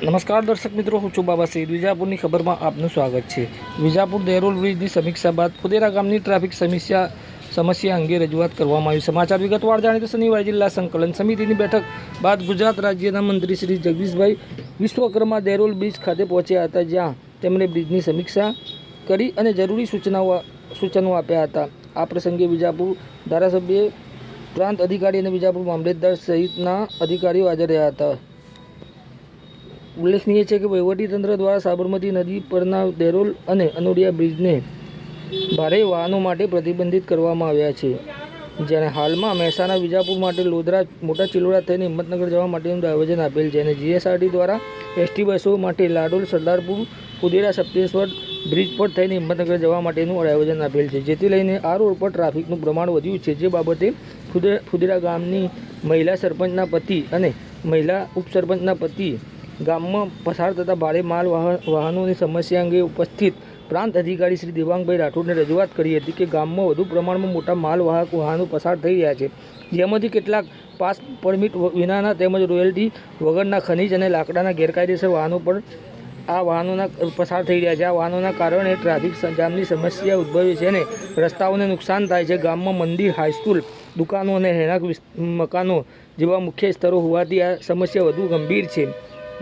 નમસ્કાર દર્શક મિત્રો, હું છું બાબા વિજાપુરની ખબરમાં આપનું સ્વાગત છે. વિજાપુર દેરોલ બ્રિજની સમીક્ષા બાદ ખુદેરા ગામની ટ્રાફિક સમસ્યા સમસ્યા અંગે રજૂઆત કરવામાં આવી. સમાચાર વિગતવાર જાણીએ તો શનિવારે જિલ્લા સંકલન સમિતિની બેઠક બાદ ગુજરાત રાજ્યના મંત્રી શ્રી જગદીશભાઈ વિશ્વકર્મા દેરોલ બ્રિજ ખાતે પહોંચ્યા હતા, જ્યાં તેમણે બ્રિજની સમીક્ષા કરી અને જરૂરી સૂચનાઓ, સૂચનો આપ્યા હતા. આ પ્રસંગે વિજાપુર ધારાસભ્ય, પ્રાંત અધિકારી અને વિજાપુર મામલેદાર સહિતના અધિકારીઓ હાજર રહ્યા હતા. ઉલ્લેખનીય છે કે વહીવટીતંત્ર દ્વારા સાબરમતી નદી પરના દેરોલ અને અનોડિયા બ્રિજને ભારે વાહનો માટે પ્રતિબંધિત કરવામાં આવ્યા છે. જ્યારે હાલમાં મહેસાણા, વિજાપુર માટે લોધરા, મોટા ચિલોડા થઈને હિંમતનગર જવા માટેનું આયોજન આપેલ છે અને જીએસઆરટી દ્વારા એસટી બસો માટે લાડોલ, સરદારપુર કુદેરા સપ્તેશ્વર બ્રિજ પર થઈને હિંમતનગર જવા માટેનું આયોજન આપેલ છે. જેથી લઈને આ રોડ પર ટ્રાફિકનું પ્રમાણ વધ્યું છે. જે બાબતે ખુદેરા ગામની મહિલા સરપંચના પતિ અને મહિલા ઉપસરપંચના પતિ ગામમાં પસાર થતા ભારે માલ વાહન, વાહનોની સમસ્યા અંગે ઉપસ્થિત પ્રાંત અધિકારી શ્રી દેવાંગભાઈ રાઠોડને રજૂઆત કરી હતી કે ગામમાં વધુ પ્રમાણમાં મોટા માલવાહક વાહનો પસાર થઈ રહ્યા છે. જેમાંથી કેટલાક પાસ પરમિટ વિનાના તેમજ રોયલ્ટી વગરના ખનીજ અને લાકડાના ગેરકાયદેસર વાહનો પર આ વાહનોના પસાર થઈ રહ્યા છે. આ વાહનોના કારણે ટ્રાફિક જામની સમસ્યા ઉદ્ભવી છે અને રસ્તાઓને નુકસાન થાય છે. ગામમાં મંદિર હાઈસ્કૂલ દુકાનો અને રહેણાંક મકાનો જેવા મુખ્ય સ્થળો હોવાથી આ સમસ્યા વધુ ગંભીર છે.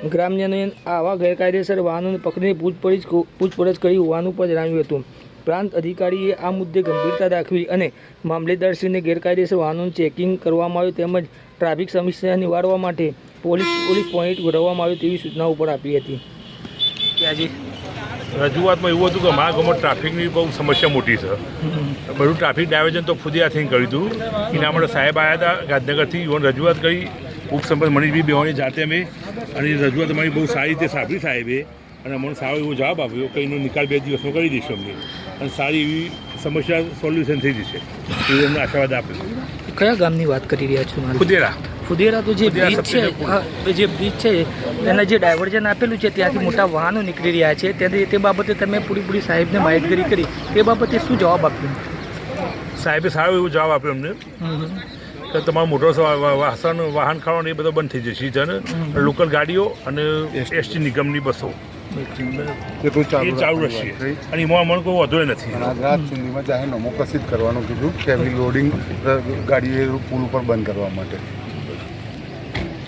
ગ્રામજનોએ આવા ગેરકાયદેસર વાહનોને પકડીને પૂછપરછ પૂછપરછ કરી હોવાનું પણ જણાવ્યું હતું. પ્રાંત અધિકારીએ આ મુદ્દે ગંભીરતા દાખવી અને મામલેદારશ્રીને ગેરકાયદેસર વાહનોનું ચેકિંગ કરવામાં આવ્યું તેમજ ટ્રાફિક સમસ્યા નિવારવા માટે પોલીસ પોલીસ પોઈન્ટ ગોઠવવામાં આવ્યું તેવી સૂચનાઓ પણ આપી હતી. રજૂઆતમાં એવું હતું કે મારા ગામમાં ટ્રાફિકની બહુ સમસ્યા મોટી છે. બધું ટ્રાફિક ડાયવર્જન તો ફુદિયા થઈને કર્યું હતું. એના માટે સાહેબ આવ્યા હતા ગાંધીનગરથી રજૂઆત કરી. ઉપસરપંચ મનીષભાઈ બેવાની જાતે અમે અને રજૂઆત અમારી બહુ સારી રીતે સાંભળી સાહેબે અને અમને સારો એવો જવાબ આપ્યો કે એનો નિકાલ બે દિવસમાં કરી દઈશું અમને. અને સારી એવી સમસ્યા સોલ્યુશન થઈ જશે. એ અમને આશાવાદ આપ્યો કયા ગામની વાત કરી રહ્યા છો મારું? ફુદેરા. ફુદેરા તો જે બ્રિજ છે જે બ્રિજ છે એના જે ડાયવર્ઝન આપેલું છે ત્યાંથી મોટા વાહનો નીકળી રહ્યા છે. તેથી તે બાબતે તમે પૂરીપૂરી સાહેબને માહિતગારી કરી. તે બાબતે શું જવાબ આપ્યો? સાહેબે સારો એવો જવાબ આપ્યો અમને. કે તમારું મોટો વાસણ વાહન ખાવાનું એ બધો બંધ થઈ જશે છે ને? લોકલ ગાડીઓ અને એસટી. નિગમની બસો. કેટલું ચાલુ ચાલુ રહેશે. અને એમાં અમને કોઈ વધુ નથી. રાત સુધીમાં જાહેરનામું પ્રસિદ્ધ કરવાનું કીધું કે લોડિંગ ગાડીએ પુલ ઉપર બંધ કરવા માટે.